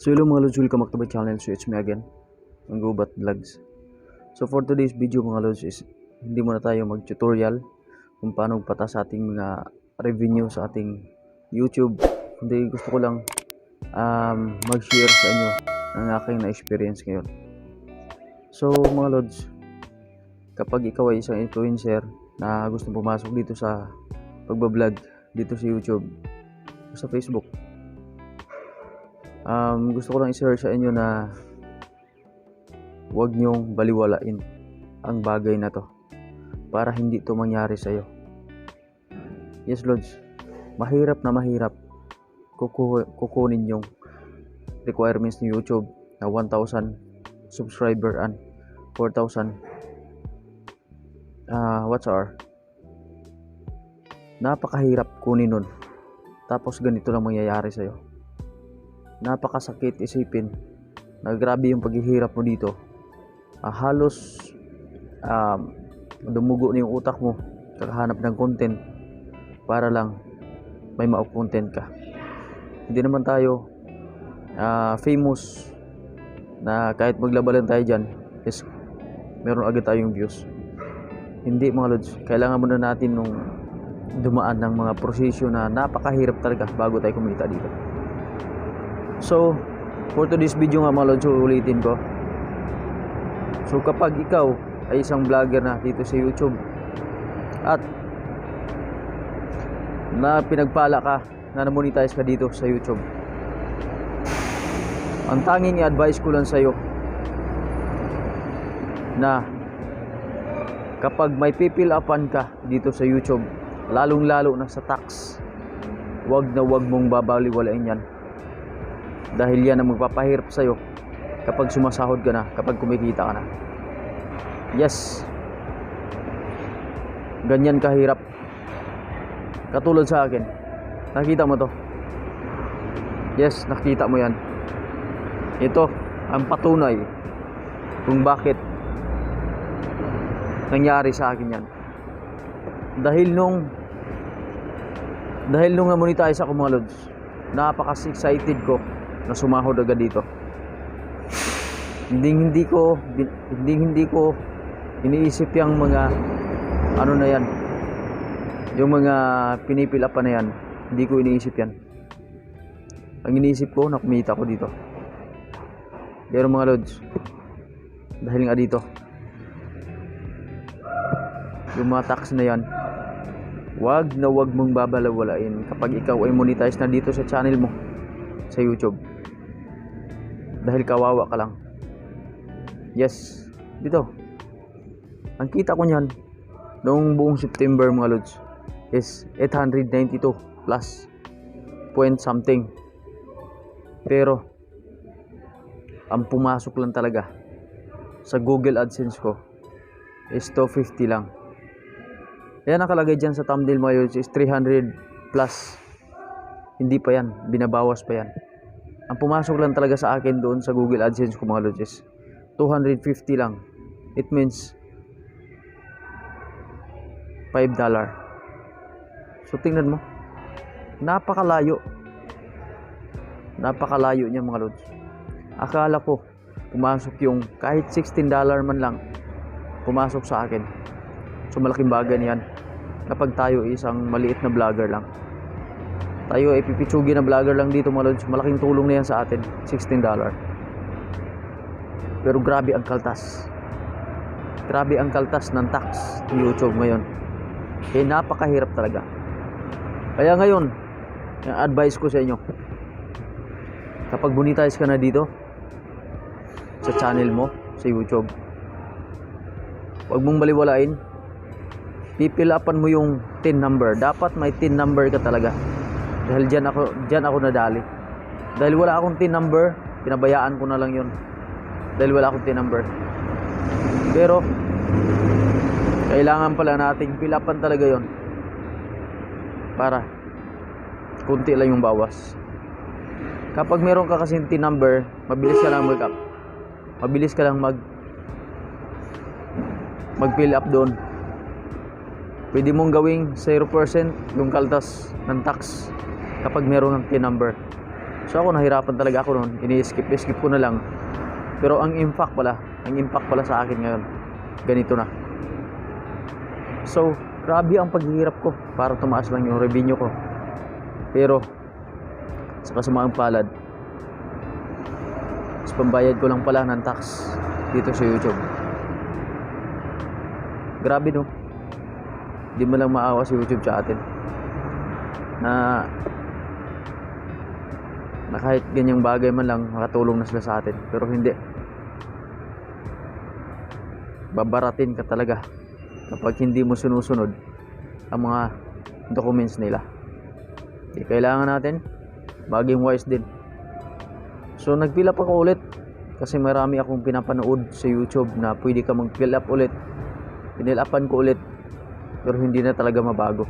So hello mga lods, welcome back to my channel. So it's me again, ang Gubat Vlogs. So for today's video mga lods is hindi muna tayo mag-tutorial kung paano pata sa ating mga revenue sa ating YouTube. Hindi gusto ko lang um, mag-share sa inyo ang aking na-experience ngayon. So mga lods, kapag ikaw ay isang influencer na gustong pumasok dito sa pagbablog dito sa YouTube sa Facebook, um, gusto ko lang i-share sa inyo na huwag niyong baliwalain ang bagay na to para hindi to mangyari sa iyo. Yes, Lods. Mahirap na mahirap kuku kukunin yung requirements ni YouTube na 1,000 subscriber and 4,000 uh, watch hour. Napakahirap kunin nun. Tapos ganito lang mangyayari sa'yo napakasakit isipin na grabe yung paghihirap mo dito. Ah, halos um, dumugo na yung utak mo. Kakahanap ng content para lang may ma-content ka. Hindi naman tayo ah, famous na kahit maglabalan tayo dyan is meron agad tayong views. Hindi mga lods. Kailangan muna natin nung dumaan ng mga prosesyo na napakahirap talaga bago tayo kumita dito So, for today's video nga mga lods, ulitin ko. So, kapag ikaw ay isang vlogger na dito sa YouTube at na pinagpala ka na na-monetize ka dito sa YouTube. Ang tanging i-advise ko lang sa iyo na kapag may pipil upan ka dito sa YouTube, lalong-lalo na sa tax, wag na wag mong babaliwalain yan dahil yan ang magpapahirap sa'yo kapag sumasahod ka na, kapag kumikita ka na. Yes. Ganyan kahirap. Katulad sa akin. Nakita mo to. Yes, nakita mo yan. Ito, ang patunay kung bakit nangyari sa akin yan. Dahil nung dahil nung na-monetize ako mga lods, napaka-excited ko na sumahod agad dito. Hindi hindi ko hindi hindi ko iniisip yung mga ano na yan. Yung mga pinipilapan na yan, hindi ko iniisip yan. Ang iniisip ko, na kumita ko dito. Pero mga lods, dahil nga dito, yung mga tax na yan, wag na wag mong babalawalain kapag ikaw ay monetize na dito sa channel mo sa YouTube dahil kawawa ka lang. Yes. Dito. Ang kita ko niyan noong buong September mga lods is 892 plus point something. Pero ang pumasok lang talaga sa Google AdSense ko is 250 lang. Kaya nakalagay dyan sa thumbnail mga lods is 300 plus. Hindi pa yan. Binabawas pa yan ang pumasok lang talaga sa akin doon sa Google AdSense ko mga lodges 250 lang. It means 5 dollar. So tingnan mo. Napakalayo. Napakalayo niya mga lods akala ko pumasok yung kahit 16 dollar man lang pumasok sa akin. So malaking bagay niyan kapag tayo isang maliit na vlogger lang tayo ay pipitsugi na vlogger lang dito mga lods. Malaking tulong na yan sa atin. 16 dollar. Pero grabe ang kaltas. Grabe ang kaltas ng tax ni YouTube ngayon. Kaya napakahirap talaga. Kaya ngayon yung advice ko sa inyo kapag monetize ka na dito sa channel mo sa YouTube huwag mong baliwalain. Pipilapan mo yung tin number. Dapat may tin number ka talaga dahil diyan ako diyan ako nadali. Dahil wala akong tin number pinabayaan ko na lang yun. Dahil wala akong tin number. Pero kailangan pala nating pilapan talaga yon para kunti lang yung bawas. Kapag meron ka kasing tin number mabilis ka lang mag up mabilis ka lang mag mag fill up doon. Pwede mong gawing 0% yung kaltas ng tax kapag meron ng PIN number So ako nahirapan talaga ako noon. Ini-skip, skip ko na lang. Pero ang impact pala, ang impact pala sa akin ngayon, ganito na. So, grabe ang paghihirap ko para tumaas lang yung revenue ko. Pero, sa kasamaang palad, mas pambayad ko lang pala ng tax dito sa YouTube. Grabe no. Hindi mo lang maawa si YouTube sa atin. Na na kahit ganyang bagay man lang makatulong na sila sa atin. Pero hindi. Babaratin ka talaga kapag hindi mo sinusunod ang mga documents nila. Di kailangan natin. Maging wise din. So nag-fill ako ulit kasi marami akong pinapanood sa YouTube na pwede ka mag-fill up ulit. Pinilapan ko ulit pero hindi na talaga mabago.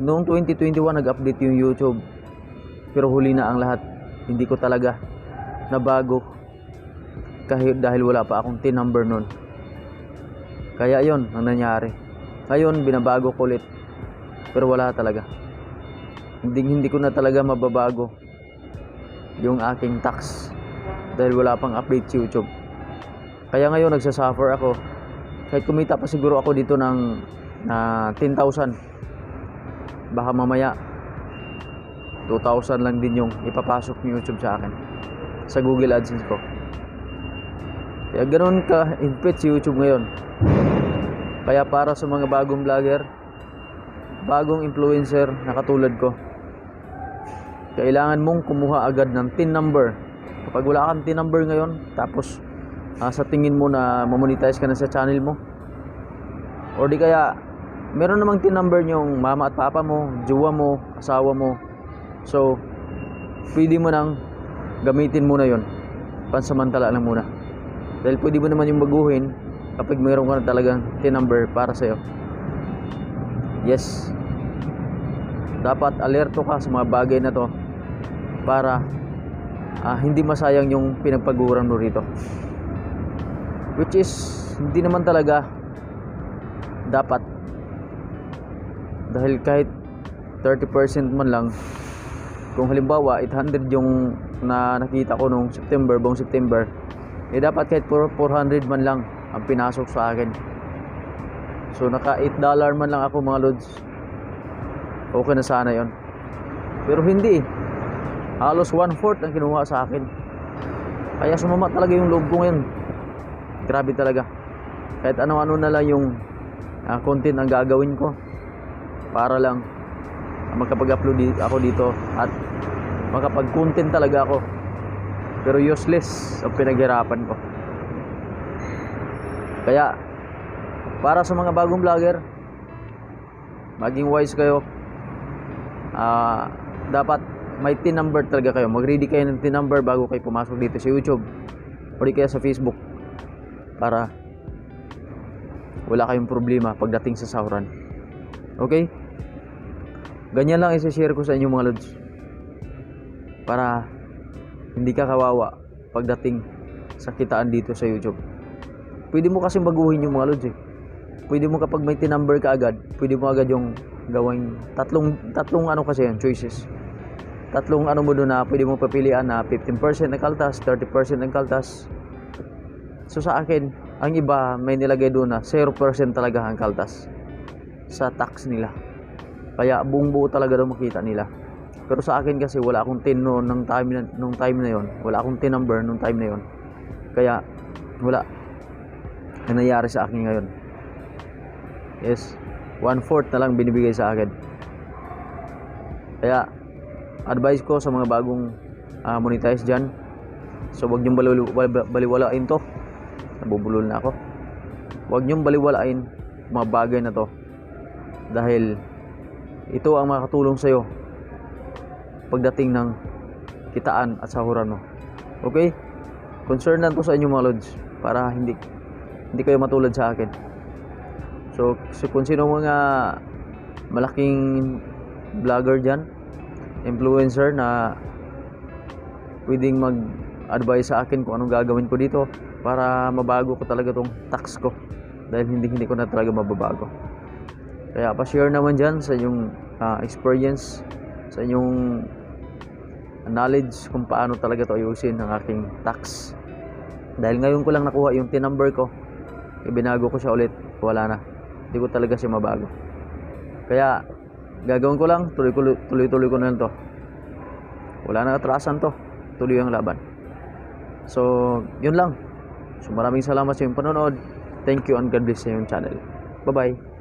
Noong 2021 nag-update yung YouTube pero huli na ang lahat. Hindi ko talaga nabago kahit dahil wala pa akong tin number nun. Kaya yon ang nangyari. Ngayon binabago ko ulit. Pero wala talaga. Hindi hindi ko na talaga mababago yung aking tax dahil wala pang update sa YouTube. Kaya ngayon nagsasuffer ako. Kahit kumita pa siguro ako dito ng na 10,000 baka mamaya 2,000 lang din yung ipapasok ng YouTube sa akin. Sa Google AdSense ko. Kaya ganoon ka input si YouTube ngayon. Kaya para sa mga bagong vlogger bagong influencer na katulad ko kailangan mong kumuha agad ng TIN number. Kapag wala kang TIN number ngayon tapos ah, sa tingin mo na mamonetize ka na sa channel mo or di kaya meron namang TIN number yung mama at papa mo, jowa mo, asawa mo So, pwede mo nang gamitin muna yon Pansamantala lang muna. Dahil pwede mo naman yung baguhin kapag mayroon ka na talagang T-number para sa'yo. Yes. Dapat alerto ka sa mga bagay na to para ah, hindi masayang yung pinagpaguran mo rito. Which is, hindi naman talaga dapat. Dahil kahit 30% man lang kung halimbawa 800 yung na nakita ko nung September, buong September eh dapat kahit 400 man lang ang pinasok sa akin. So naka 8 dollar man lang ako mga lods. Okay na sana yon pero hindi halos 1 fourth ang kinuha sa akin. Kaya sumama talaga yung loob ko ngayon. Grabe talaga. Kahit ano-ano na lang yung uh, content ang gagawin ko para lang makapag-upload ako dito at makapag-content talaga ako. Pero useless ang pinaghirapan ko. Kaya para sa mga bagong vlogger maging wise kayo. Ah dapat may tin number talaga kayo. Mag ready kayo ng tin number bago kayo pumasok dito sa youtube o di kaya sa facebook para wala kayong problema pagdating sa sahuran okay ganyan lang isa-share ko sa inyo mga lods. Para hindi ka kawawa pagdating sa kitaan dito sa YouTube. Pwede mo kasi baguhin yung mga lods eh. Pwede mo kapag may tinumber ka agad pwede mo agad yung gawing tatlong tatlong ano kasi yan choices. Tatlong ano mo doon na pwede mo papilian na 15% ng kaltas 30% ng kaltas. So sa akin ang iba may nilagay doon na 0% talaga ang kaltas sa tax nila kaya buong buo talaga daw makita nila. Pero sa akin kasi wala akong tin noon ng time na, nung time na yon. Wala akong tin number nung time na yon. Kaya wala. Ang nangyari sa akin ngayon. Yes. One fourth na lang binibigay sa akin. Kaya advice ko sa mga bagong uh, monetize dyan. So wag niyong baliw, baliwalain to. Nabubulol na ako. Wag niyong baliwalain mga bagay na to. Dahil ito ang makatulong sa iyo pagdating ng kitaan at sahuran mo. Okay? Concern lang to sa inyo mga lods para hindi hindi kayo matulad sa akin. So, so kung sino mga malaking vlogger dyan, influencer na pwedeng mag-advise sa akin kung anong gagawin ko dito para mabago ko talaga tong tax ko dahil hindi hindi ko na talaga mababago. Kaya pa-share naman dyan sa inyong uh, experience, sa inyong knowledge kung paano talaga to ayusin ng aking tax. Dahil ngayon ko lang nakuha yung tin number ko, ibinago ko siya ulit, wala na. Hindi ko talaga siya mabago. Kaya gagawin ko lang, tuloy-tuloy ko na lang to. Wala na atrasan to. Tuloy ang laban. So, yun lang. So, maraming salamat sa iyong panonood. Thank you and God bless sa iyong channel. Bye-bye.